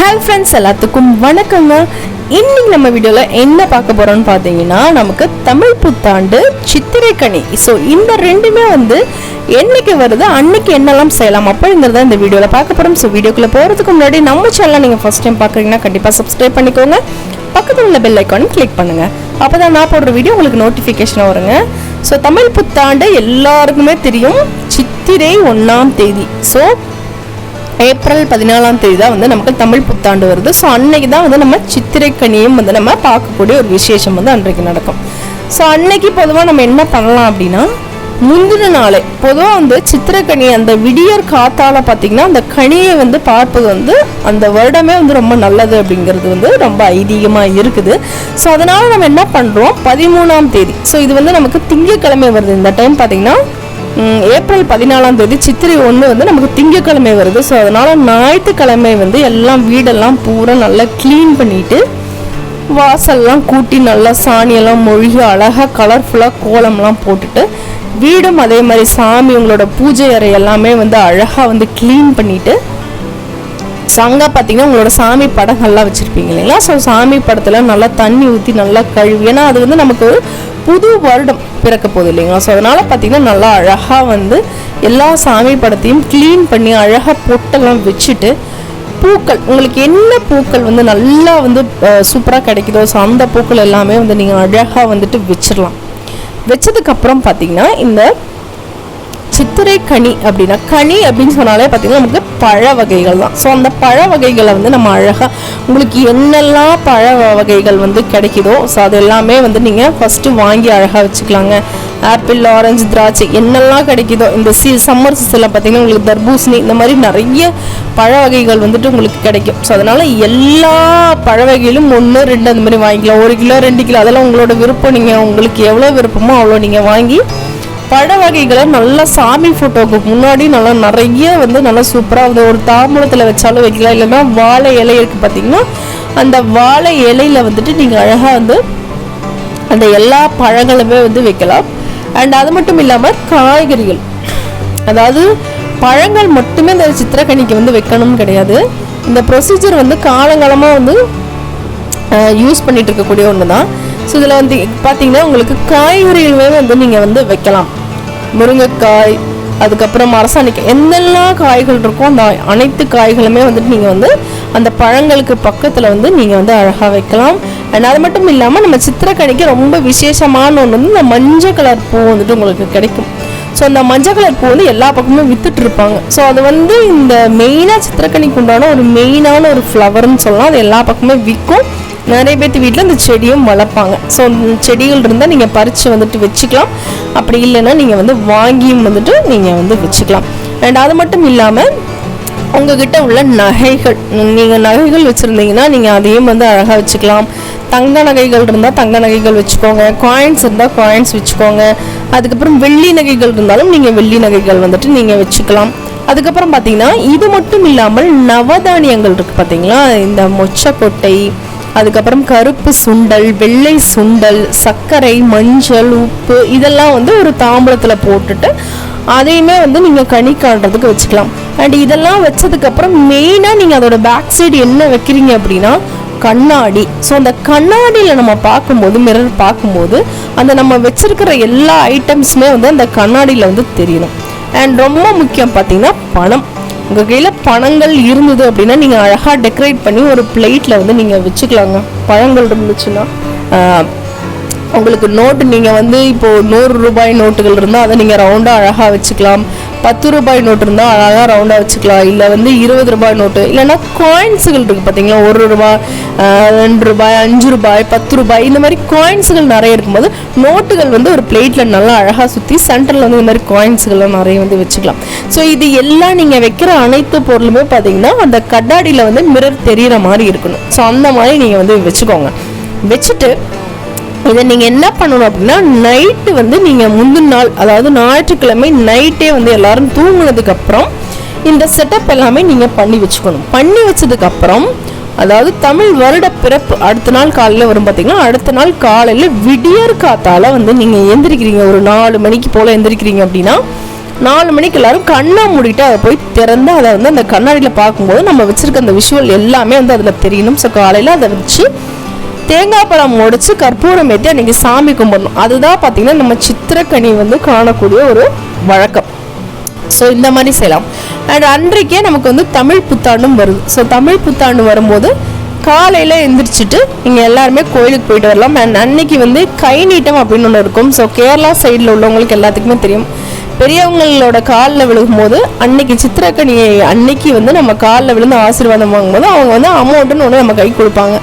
Hi friends எல்லாத்துக்கும் வணக்கங்க. இன்னைக்கு நம்ம வீடியோவில் என்ன பார்க்க போகிறோம்னு பார்த்தீங்கன்னா நமக்கு தமிழ் புத்தாண்டு சித்திரைக்கணி ஸோ இந்த ரெண்டுமே வந்து என்னைக்கு வருது அன்னைக்கு என்னெல்லாம் செய்யலாம் அப்படிங்கிறத இந்த வீடியோவில் பார்க்க போகிறோம் ஸோ வீடியோக்குள்ளே போகிறதுக்கு முன்னாடி நம்ம சேனலை நீங்கள் ஃபஸ்ட் டைம் பார்க்குறீங்கன்னா கண்டிப்பாக சப்ஸ்கிரைப் பண்ணிக்கோங்க. பக்கத்தில் உள்ள பெல் ஐக்கானும் கிளிக் பண்ணுங்க. அப்போ தான் நான் போடுற வீடியோ உங்களுக்கு நோட்டிஃபிகேஷன் வருங்க. ஸோ தமிழ் புத்தாண்டு எல்லாருக்குமே தெரியும். சித்திரை ஒன்றாம் தேதி. ஸோ ஏப்ரல் பதினாலாம் தேதி தான் வந்து நமக்கு தமிழ் புத்தாண்டு வருது. ஸோ அன்னைக்கு தான் வந்து நம்ம சித்திரைக்கனியும் வந்து நம்ம பார்க்கக்கூடிய ஒரு விசேஷம் வந்து அன்றைக்கு நடக்கும். ஸோ அன்னைக்கு பொதுவாக நம்ம என்ன பண்ணலாம் அப்படின்னா முந்தின நாளே பொதுவாக வந்து சித்திரக்கனி அந்த விடியற் காத்தால் பார்த்தீங்கன்னா அந்த கனியை வந்து பார்ப்பது வந்து அந்த வருடமே வந்து ரொம்ப நல்லது அப்படிங்கிறது வந்து ரொம்ப ஐதீகமாக இருக்குது. ஸோ அதனால் நம்ம என்ன பண்ணுறோம் பதிமூணாம் தேதி. ஸோ இது வந்து நமக்கு திங்கட்கிழமை வருது. இந்த டைம் பார்த்திங்கன்னா ஏப்ரல் பதினாலாம் தேதி சித்திரை ஒன்று வந்து நமக்கு திங்கட்கிழமை வருது. ஸோ அதனால் ஞாயிற்றுக்கிழமை வந்து எல்லாம் வீடெல்லாம் பூரா நல்லா க்ளீன் பண்ணிட்டு வாசல்லாம் கூட்டி நல்லா சாணியெல்லாம் மொழிகி அழகாக கலர்ஃபுல்லாக கோலம்லாம் போட்டுட்டு வீடும் அதே மாதிரி சாமி உங்களோட பூஜை அறை எல்லாமே வந்து அழகாக வந்து க்ளீன் பண்ணிவிட்டு ஸோ அங்கே பார்த்தீங்கன்னா உங்களோட சாமி படங்கள்லாம் வச்சுருப்பீங்க இல்லைங்களா? ஸோ சாமி படத்தில் நல்லா தண்ணி ஊற்றி நல்லா கழுவி ஏன்னா அது வந்து நமக்கு ஒரு புது வருடம் பிறக்க போகுது இல்லைங்களா? ஸோ அதனால் பார்த்தீங்கன்னா நல்லா அழகாக வந்து எல்லா சாமி படத்தையும் க்ளீன் பண்ணி அழகாக பொட்டெல்லாம் வச்சுட்டு பூக்கள் உங்களுக்கு என்ன பூக்கள் வந்து நல்லா வந்து சூப்பராக கிடைக்குதோ ஸோ அந்த பூக்கள் எல்லாமே வந்து நீங்கள் அழகாக வந்துட்டு வச்சிடலாம் வச்சதுக்கப்புறம் பார்த்தீங்கன்னா இந்த சித்திரை கனி அப்படின்னா கனி அப்படின்னு சொன்னாலே பார்த்தீங்கன்னா நமக்கு பழ வகைகள் தான். ஸோ அந்த பழ வகைகளை வந்து நம்ம அழகாக உங்களுக்கு என்னெல்லாம் பழ வகைகள் வந்து கிடைக்குதோ ஸோ அது எல்லாமே வந்து நீங்கள் ஃபஸ்ட்டு வாங்கி அழகாக வச்சுக்கலாங்க. ஆப்பிள் ஆரஞ்சு திராட்சை என்னெல்லாம் கிடைக்குதோ இந்த சீ சம்மர் சீசனில் பார்த்தீங்கன்னா உங்களுக்கு தர்பூசணி இந்த மாதிரி நிறைய பழ வகைகள் வந்துட்டு உங்களுக்கு கிடைக்கும். ஸோ அதனால் எல்லா பழ வகையிலும் ஒன்று ரெண்டு அந்த மாதிரி வாங்கிக்கலாம். ஒரு கிலோ ரெண்டு கிலோ அதெல்லாம் உங்களோட விருப்பம். நீங்கள் உங்களுக்கு எவ்வளோ விருப்பமோ அவ்வளோ நீங்கள் வாங்கி பழ வகைகளை நல்லா சாமி ஃபோட்டோவுக்கு முன்னாடி நல்லா நிறைய வந்து நல்லா சூப்பராக வந்து ஒரு தாம்பூலத்தில் வச்சாலும் வைக்கலாம். இல்லைன்னா வாழை இலை இருக்குது பார்த்தீங்கன்னா அந்த வாழை இலையில வந்துட்டு நீங்கள் அழகாக வந்து அந்த எல்லா பழங்களுமே வந்து வைக்கலாம். அண்ட் அது மட்டும் இல்லாமல் காய்கறிகள். அதாவது பழங்கள் மட்டுமே இந்த சித்திரக்கனிக்கு வந்து வைக்கணும்னு கிடையாது. இந்த ப்ரொசீஜர் வந்து காலங்காலமாக வந்து யூஸ் பண்ணிட்டு இருக்கக்கூடிய ஒன்று தான் ஸோ இதில் வந்து பார்த்தீங்கன்னா உங்களுக்கு காய்கறிகளுமே வந்து நீங்கள் வந்து வைக்கலாம். முருங்கைக்காய் அதுக்கப்புறம் அரசாணிக்காய் என்னெல்லாம் காய்கள் இருக்கோ அந்த அனைத்து காய்களுமே வந்துட்டு நீங்கள் வந்து அந்த பழங்களுக்கு பக்கத்தில் வந்து நீங்கள் வந்து அழகாக வைக்கலாம். அண்ட் அது மட்டும் இல்லாமல் நம்ம சித்திரக்கணிக்கு ரொம்ப விசேஷமான ஒன்று வந்து இந்த மஞ்சள் கலர் பூ வந்துட்டு உங்களுக்கு கிடைக்கும். ஸோ அந்த மஞ்சள் கலர் பூ வந்து எல்லா பக்கமும் வித்துட்டு இருப்பாங்க. ஸோ அது வந்து இந்த மெயினாக சித்திரக்கனிக்கு உண்டான ஒரு மெயினான ஒரு ஃப்ளவர்னு சொல்லலாம். அது எல்லா பக்கமே விற்கும். நிறைய பேர்த்து வீட்டில் இந்த செடியும் வளர்ப்பாங்க. ஸோ செடிகள் இருந்தால் நீங்கள் பறித்து வந்துட்டு வச்சுக்கலாம். அப்படி இல்லைன்னா நீங்கள் வந்து வாங்கியும் வந்துட்டு நீங்கள் வந்து வச்சுக்கலாம். அண்ட் அது மட்டும் இல்லாமல் உங்ககிட்ட உள்ள நகைகள் நீங்கள் நகைகள் வச்சுருந்தீங்கன்னா நீங்கள் அதையும் வந்து அழகாக வச்சுக்கலாம். தங்க நகைகள் இருந்தால் தங்க நகைகள் வச்சுக்கோங்க. காயின்ஸ் இருந்தால் காயின்ஸ் வச்சுக்கோங்க. அதுக்கப்புறம் வெள்ளி நகைகள் இருந்தாலும் நீங்கள் வெள்ளி நகைகள் வந்துட்டு நீங்கள் வச்சுக்கலாம். அதுக்கப்புறம் பார்த்தீங்கன்னா இது மட்டும் இல்லாமல் நவதானியங்கள் இருக்குது பார்த்தீங்களா இந்த மொச்சக்கொட்டை அதுக்கப்புறம் கருப்பு சுண்டல் வெள்ளை சுண்டல் சர்க்கரை மஞ்சள் உப்பு இதெல்லாம் வந்து ஒரு தாம்பளத்தில் போட்டுட்டு அதையுமே வந்து நீங்கள் கனி காண்றதுக்கு வச்சுக்கலாம். அண்ட் இதெல்லாம் வச்சதுக்கப்புறம் மெயினாக நீங்கள் அதோட பேக் சைடு என்ன வைக்கிறீங்க அப்படின்னா கண்ணாடி. ஸோ அந்த கண்ணாடியில் நம்ம பார்க்கும்போது மிரர் பார்க்கும்போது அந்த நம்ம வச்சிருக்கிற எல்லா ஐட்டம்ஸுமே வந்து அந்த கண்ணாடியில் வந்து தெரியணும். அண்ட் ரொம்ப முக்கியம் பார்த்தீங்கன்னா பணம். உங்கள் கையில் பணங்கள் இருந்தது அப்படின்னா நீங்கள் அழகாக டெக்கரேட் பண்ணி ஒரு பிளேட்டில் வந்து நீங்கள் வச்சுக்கலாங்க. பழங்கள் இருந்துச்சுன்னா ஆஹ், உங்களுக்கு நோட்டு நீங்கள் வந்து இப்போது நூறு ரூபாய் நோட்டுகள் இருந்தால் அதை நீங்கள் ரவுண்டாக அழகாக வச்சுக்கலாம். பத்து ரூபாய் நோட்டு இருந்தால் அழகாக ரவுண்டாக வச்சுக்கலாம். இல்லை வந்து இருபது ரூபாய் நோட்டு இல்லைன்னா காயின்ஸுகள் இருக்குது பார்த்தீங்களா? ஒரு ரூபாய் ரெண்டு ரூபாய் அஞ்சு ரூபாய் பத்து ரூபாய் இந்த மாதிரி காயின்ஸுகள் நிறைய இருக்கும்போது நோட்டுகள் வந்து ஒரு பிளேட்டில் நல்லா அழகாக சுற்றி சென்டரில் வந்து இந்த மாதிரி காயின்ஸுகள்லாம் நிறைய வந்து வச்சுக்கலாம். ஸோ இது எல்லாம் நீங்கள் வைக்கிற அனைத்து பொருளுமே பார்த்தீங்கன்னா அந்த கண்ணாடியில் வந்து மிரர் தெரியிற மாதிரி இருக்கணும். ஸோ அந்த மாதிரி நீங்கள் வந்து வச்சுக்கோங்க. வச்சுட்டு இதை நீங்கள் என்ன பண்ணணும் அப்படின்னா நைட்டு வந்து நீங்கள் முந்தின நாள் அதாவது ஞாயிற்றுக்கிழமை நைட்டே வந்து எல்லாரும் தூங்குனதுக்கப்புறம் இந்த செட்டப் எல்லாமே நீங்கள் பண்ணி வச்சுக்கணும். பண்ணி வச்சதுக்கப்புறம் அதாவது தமிழ் வருட பிறப்பு அடுத்த நாள் காலையில் வரும் பார்த்தீங்கன்னா அடுத்த நாள் காலையில் விடியற் காத்தால் வந்து நீங்கள் எந்திரிக்கிறீங்க. ஒரு நாலு மணிக்கு போல் எந்திரிக்கிறீங்க அப்படின்னா நாலு மணிக்கு எல்லாரும் கண்ணை மூடிட்டு அதை போய் திறந்து அதை வந்து அந்த கண்ணாடியில் பார்க்கும்போது நம்ம வச்சுருக்க அந்த விஷுவல் எல்லாமே வந்து அதில் தெரியணும். ஸோ காலையில் அதை வச்சு தேங்காய் பழம் உடைச்சு கற்பூரம் ஏற்றி அன்றைக்கி சாமி கும்பிடணும். அதுதான் பார்த்திங்கன்னா நம்ம சித்திரக்கனி வந்து காணக்கூடிய ஒரு வழக்கம். ஸோ இந்த மாதிரி செய்யலாம். அண்ட் அன்றைக்கே நமக்கு வந்து தமிழ் புத்தாண்டும் வருது. ஸோ தமிழ் புத்தாண்டு வரும்போது காலையில் எந்திரிச்சிட்டு நீங்கள் எல்லாருமே கோயிலுக்கு போயிட்டு வரலாம். அண்ட் அன்னைக்கு வந்து கை நீட்டம் அப்படின்னு ஒன்று இருக்கும். ஸோ கேரளா சைடில் உள்ளவங்களுக்கு எல்லாத்துக்குமே தெரியும். பெரியவங்களோட காலில் விழுகும்போது அன்னைக்கு சித்திரக்கனியை அன்னைக்கு வந்து நம்ம காலில் விழுந்து ஆசீர்வாதம் வாங்கும்போது அவங்க வந்து அமௌண்ட்டுன்னு ஒன்று நம்ம கை கொடுப்பாங்க.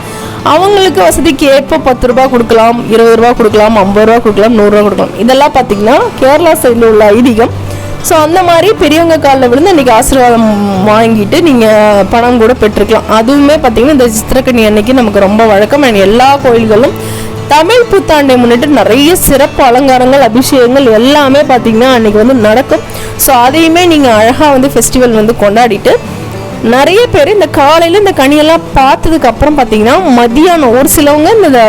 அவங்களுக்கு வசதிக்கு ஏற்ப பத்து ரூபா கொடுக்கலாம் இருபது ரூபா கொடுக்கலாம் ஐம்பது ரூபா கொடுக்கலாம் நூறுரூவா கொடுக்கலாம். இதெல்லாம் பார்த்தீங்கன்னா கேரளா சைடில் உள்ள ஐதீகம். ஸோ அந்த மாதிரி பெரியவங்க காலில் விழுந்து இன்றைக்கி ஆசீர்வாதம் வாங்கிட்டு நீங்கள் பணம் கூட பெற்றுக்கலாம். அதுவுமே பார்த்தீங்கன்னா இந்த சித்திரக்கனி அன்னைக்கு நமக்கு ரொம்ப வழக்கம். அண்ட் எல்லா கோயில்களும் தமிழ் புத்தாண்டை முன்னிட்டு நிறைய சிறப்பு அலங்காரங்கள் அபிஷேகங்கள் எல்லாமே பார்த்தீங்கன்னா அன்னைக்கு வந்து நடக்கும். ஸோ அதையுமே நீங்கள் அழகாக வந்து ஃபெஸ்டிவல் வந்து கொண்டாடிட்டு நிறைய பேர் இந்த காலையில் இந்த கனியெல்லாம் பார்த்ததுக்கு அப்புறம் பார்த்தீங்கன்னா மதியானம் ஒரு சிலவங்க இந்த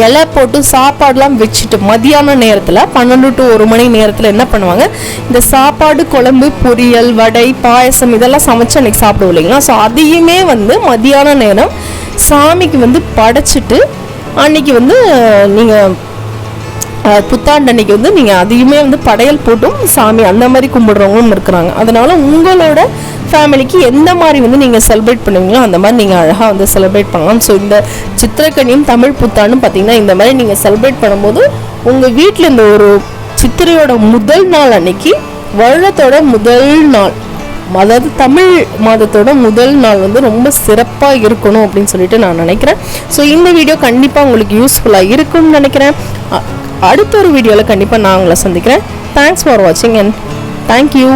இலை போட்டு சாப்பாடுலாம் வச்சுட்டு மதியான நேரத்தில் பன்னெண்டு டு ஒரு மணி நேரத்தில் என்ன பண்ணுவாங்க? இந்த சாப்பாடு குழம்பு பொரியல் வடை பாயசம் இதெல்லாம் சமைச்சு அன்னைக்கு சாப்பிடுவோம் இல்லைங்களா? ஸோ அதையுமே வந்து மதியான நேரம் சாமிக்கு வந்து படைச்சிட்டு அன்னைக்கு வந்து நீங்கள் புத்தாண்டு அன்னைக்கு வந்து நீங்கள் அதையுமே வந்து படையல் போட்டும் சாமி அந்த மாதிரி கும்பிடுறவங்களும் இருக்கிறாங்க. அதனால் உங்களோட ஃபேமிலிக்கு எந்த மாதிரி வந்து நீங்கள் செலிப்ரேட் பண்ணுவீங்களோ அந்த மாதிரி நீங்கள் அழகாக வந்து செலிப்ரேட் பண்ணலாம். ஸோ இந்த சித்திரக்கனியும் தமிழ் புத்தாண்டும் பார்த்தீங்கன்னா இந்த மாதிரி நீங்கள் செலிப்ரேட் பண்ணும்போது உங்கள் வீட்டில் இந்த ஒரு சித்திரையோட முதல் நாள் அன்னைக்கு வருடத்தோட முதல் நாள் அதாவது தமிழ் மாதத்தோட முதல் நாள் வந்து ரொம்ப சிறப்பாக இருக்கணும் அப்படின்னு சொல்லிட்டு நான் நினைக்கிறேன். ஸோ இந்த வீடியோ கண்டிப்பாக உங்களுக்கு யூஸ்ஃபுல்லாக இருக்கும்னு நினைக்கிறேன். அடுத்த ஒரு வீடியோவில் கண்டிப்பாக நான் உங்களை சந்திக்கிறேன். தேங்க்ஸ் ஃபார் வாட்சிங் அண்ட் தேங்க்யூ